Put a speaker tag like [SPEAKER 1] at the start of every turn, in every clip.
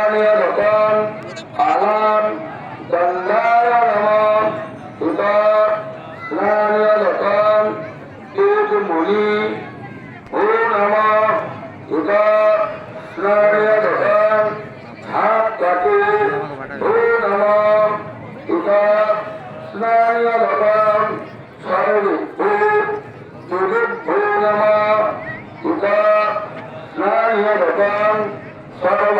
[SPEAKER 1] Kalian Rotan, Alam, Bandara Ramon, Utar, Nanya Rotan, Tutu Muli, Unama, Utar, Nanya Rotan, Hak Kaki, Unama, Utar, Nanya Rotan, Saruli, Tujib Unama, Utar, Nanya Rotan, Saruli,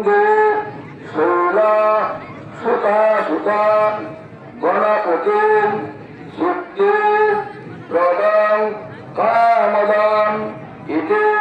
[SPEAKER 1] বন্ধু শৈলা সুতা সুতান গণপতি সুক্তি প্রদান কামদান ইতি